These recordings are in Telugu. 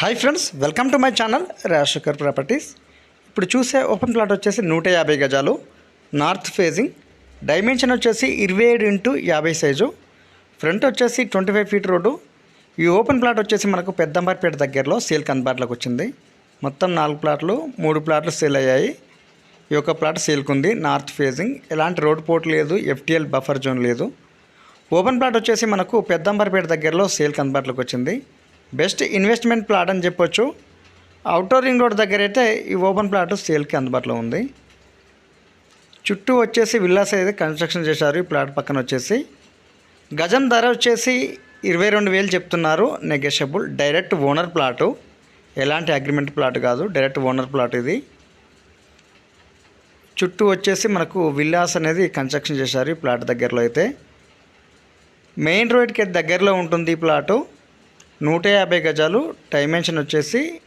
Hi friends welcome to my channel Rajasekhar properties ఇప్పుడు చూసే ఓపెన్ ప్లాట్ వచ్చేసి నూట యాభై గజాలు. నార్త్ ఫేజింగ్ డైమెన్షన్ వచ్చేసి ఇరవై ఏడు ఇంటూ యాభై సైజు ఫ్రంట్ వచ్చేసి ట్వంటీ ఫైవ్ ఫీట్ రోడ్డు ఈ ఓపెన్ ప్లాట్ వచ్చేసి మనకు పెద్దంబర్పేట దగ్గరలో సేల్ అందుబాటులోకి వచ్చింది. మొత్తం నాలుగు ప్లాట్లు మూడు ప్లాట్లు సేల్ అయ్యాయి. ఈ యొక్క ప్లాట్ సేల్కి ఉంది నార్త్ ఫేజింగ్ ఎలాంటి రోడ్ పోర్ట్ లేదు ఎఫ్టీఎల్ బఫర్ జోన్ లేదు. ఓపెన్ ప్లాట్ వచ్చేసి మనకు పెద్దంబర్పేట దగ్గరలో సేల్కి అందుబాటులోకి వచ్చింది. బెస్ట్ ఇన్వెస్ట్మెంట్ ప్లాట్ అని చెప్పొచ్చు. అవుటర్ రింగ్ రోడ్ దగ్గర అయితే ఈ ఓపెన్ ప్లాట్ సేల్కి అందుబాటులో ఉంది. చుట్టూ వచ్చేసి విల్లాస్ అయితే కన్స్ట్రక్షన్ చేశారు ఈ ప్లాట్ పక్కన వచ్చేసి. గజం ధర వచ్చేసి ఇరవై రెండు వేలు చెప్తున్నారు నెగెషబుల్ డైరెక్ట్ ఓనర్ ప్లాటు. ఎలాంటి అగ్రిమెంట్ ప్లాట్ కాదు డైరెక్ట్ ఓనర్ ప్లాట్ ఇది. చుట్టూ వచ్చేసి మనకు విల్లాస్ అనేది కన్స్ట్రక్షన్ చేశారు ఈ ప్లాట్ దగ్గరలో అయితే. మెయిన్ రోడ్కి దగ్గరలో ఉంటుంది ఈ ప్లాటు. నూట యాభై గజాలు డైమెన్షన్ వచ్చేసి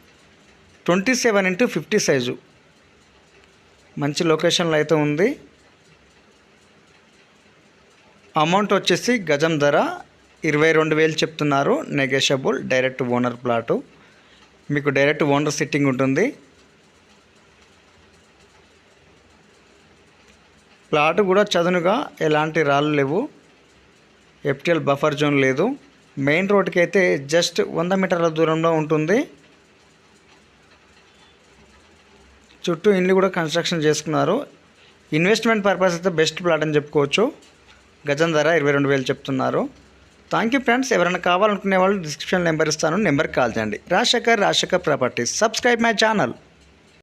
twenty seven into fifty size. మంచి లొకేషన్లో అయితే ఉంది. అమౌంట్ వచ్చేసి గజం ధర ఇరవై రెండు వేలు చెప్తున్నారు. Negotiable direct owner plot. మీకు డైరెక్ట్ ఓనర్ సిట్టింగ్ ఉంటుంది. ప్లాట్ కూడా చదునుగా ఎలాంటి రాళ్ళు లేవు. ఎఫ్టిఎల్ బఫర్ జోన్ లేదు. మెయిన్ రోడ్కి అయితే జస్ట్ వంద మీటర్ల దూరంలో ఉంటుంది. చుట్టూ ఇల్లు కూడా కన్స్ట్రక్షన్ చేసుకున్నారు. ఇన్వెస్ట్మెంట్ పర్పస్ అయితే బెస్ట్ ప్లాట్ అని చెప్పుకోవచ్చు. గజం ధర ఇరవై రెండు వేలు చెప్తున్నారు. Thank you friends. ఎవరైనా కావాలనుకునే వాళ్ళు డిస్క్రిప్షన్ నెంబర్ ఇస్తాను నెంబర్కి కాల్ చేయండి. Rajasekhar Rajasekhar properties. Subscribe my channel.